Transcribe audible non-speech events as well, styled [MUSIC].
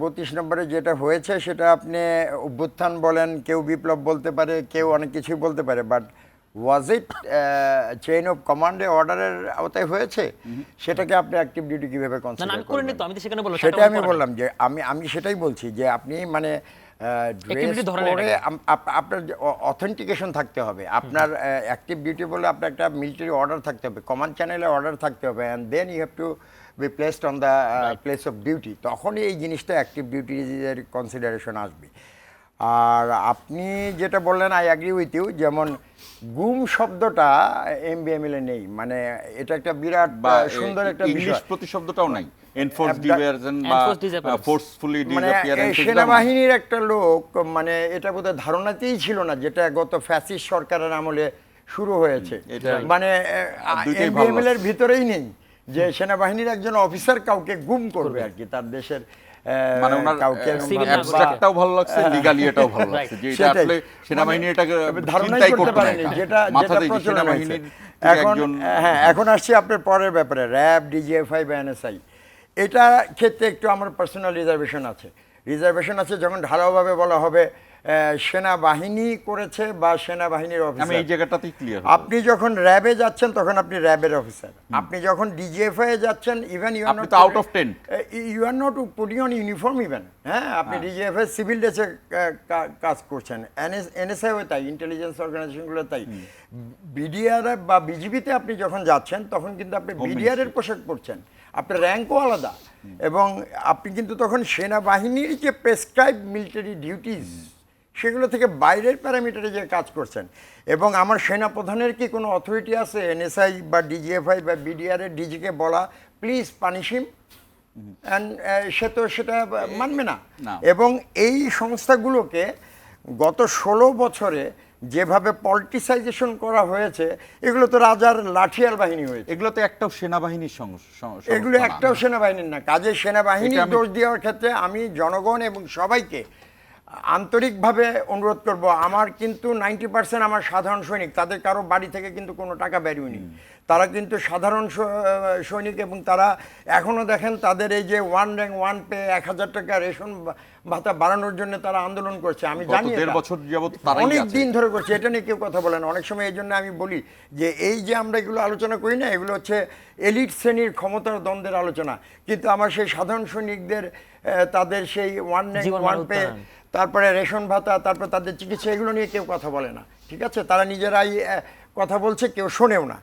বত্রিশ নম্বরে যেটা হয়েছে সেটা আপনি অভ্যুত্থান বলেন কেউ বিপ্লব বলতে পারে কেউ অনেক কিছুই বলতে পারে but was it chain of কমান্ডে অর্ডারের আওতায় হয়েছে? সেটাকে আপনি অ্যাক্টিভ ডিউটি কীভাবে কনসিডার আমি করিনি সেটা আমি বললাম। যে আমি আমি সেটাই বলছি যে আপনি মানে ড্রেস পরে আপনার অথেন্টিকেশন থাকতে হবে। আপনার অ্যাক্টিভ ডিউটি বলে আপনার একটা মিলিটারি অর্ডার থাকতে হবে। কমান্ড চ্যানেলে অর্ডার থাকতে হবে। And then you have to be placed on the place of duty তখনই এই জিনিসটা অ্যাক্টিভ ডিউটির কনসিডারেশন আসবে। আর আপনি যেটা বললেন আই অ্যাগ্রি উইথ ইউ যেমন গুম শব্দটা এমবিএমএল এ নেই। মানে এটা একটা বিরাট বা সুন্দর একটা ইংলিশ বিষয়। প্রতিশব্দটাও নাই। এনফোর্স বা ফোর্সফুলি মানে সেনাবাহিনীর একটা লোক মানে এটা বোধহয় ধারণাতেই ছিল না যেটা গত ফ্যাসিস্ট সরকারের আমলে শুরু হয়েছে। মানে এমবিএমএল এর ভিতরেই নেই যে সেনাবাহিনীর একজন অফিসার কাউকে গুম করবে। আর কি তার দেশের মানে ওনার অ্যাবস্ট্রাক্টটাও ভালো লাগছে [LAUGHS] লিগালি এটাও ভালো লাগছে যে এটা আসলে সেনাবাহিনী মানে এটাকে ধারণাই করতে পারেনি যেটা যেটা প্রচলন সেনাবাহিনীর থেকে এখন হ্যাঁ এখন আসছি আপনার পরের ব্যাপারে র্যাব ডিজিএফআই বা এনএসআই এটা ক্ষেত্রে একটু আমার পার্সোনাল রিজার্ভেশন আছে। রিজার্ভেশন আছে যখন ঢালাওভাবে বলা হবে সেনাবাহিনী করেছে বা সেনাবাহিনীর আমি অফিসার এই জায়গাটাতেই ক্লিয়ার আপনি যখন র্যাবে যাচ্ছেন তখন আপনি র্যাবের অফিসার আপনি যখন ডিজিএফআই যাচ্ছেন ইভেন ইউ আর তো out of tent। You are not putting on uniform even হ্যাঁ? আপনি ডিজিএফআই সিভিল ড্রেসে কাজ করছেন। এনএসআই তাই ইন্টেলিজেন্স অর্গানাইজেশনগুলো তাই। বিডিআর বা বিজিবিতে আপনি যখন যাচ্ছেন তখন কিন্তু আপনি বিডিআর এর পোশাক পরছেন। আপনার র্যাঙ্কও আলাদা। এবং আপনি কিন্তু তখন সেনাবাহিনীর যে প্রেসক্রাইব মিলিটারি ডিউটিস সেগুলো থেকে বাইরের প্যারামিটারে যে কাজ করছেন। এবং আমার সেনাপ্রধানের কি কোনো অথরিটি আছে? এনএসআই বা ডিজিএফআই বা বিডিআর এর ডিজিকে বলা প্লিজ পানিশিম অ্যান্ড সে তো সেটা মানবে না। এবং এই সংস্থাগুলোকে গত ষোলো বছরে যেভাবে পলিটিসাইজেশন করা হয়েছে এগুলো তো রাজার লাঠিয়াল বাহিনী হয়েছে। এগুলো তো একটাও সেনাবাহিনীর এগুলো একটাও সেনাবাহিনীর না। কাজে সেনাবাহিনীর দোষ দেওয়ার ক্ষেত্রে আমি জনগণ এবং সবাইকে আন্তরিকভাবে অনুরোধ করব আমার কিন্তু নাইনটি পার্সেন্ট আমার সাধারণ সৈনিক তাদের কারও বাড়ি থেকে কিন্তু কোনো টাকা বেরিয়েনি তারা কিন্তু সাধারণ সৈনিক এবং তারা এখনও দেখেন তাদের এই যে ওয়ান র্যাঙ্ক ওয়ান পে এক হাজার টাকা রেশন ভাতা বাড়ানোর জন্য তারা আন্দোলন করছে। আমি জানি বছর যাবত অনেক দিন ধরে করছে এটা নিয়ে কেউ কথা বলে না। অনেক সময় এই জন্য আমি বলি যে এই যে আমরা এগুলো আলোচনা করি না এগুলো হচ্ছে এলিট শ্রেণির ক্ষমতার দ্বন্দ্বের আলোচনা। কিন্তু আমার সেই সাধারণ সৈনিকদের তাদের সেই ওয়ান জীবন ওয়ান পে। তারপরে রেশন ভাতা, তারপর তাদের চিকিৎসা, এগুলো নিয়ে কেউ কথা বলে না। ঠিক আছে? তারা নিজেরাই কথা বলছে, কেউ শোনেও না।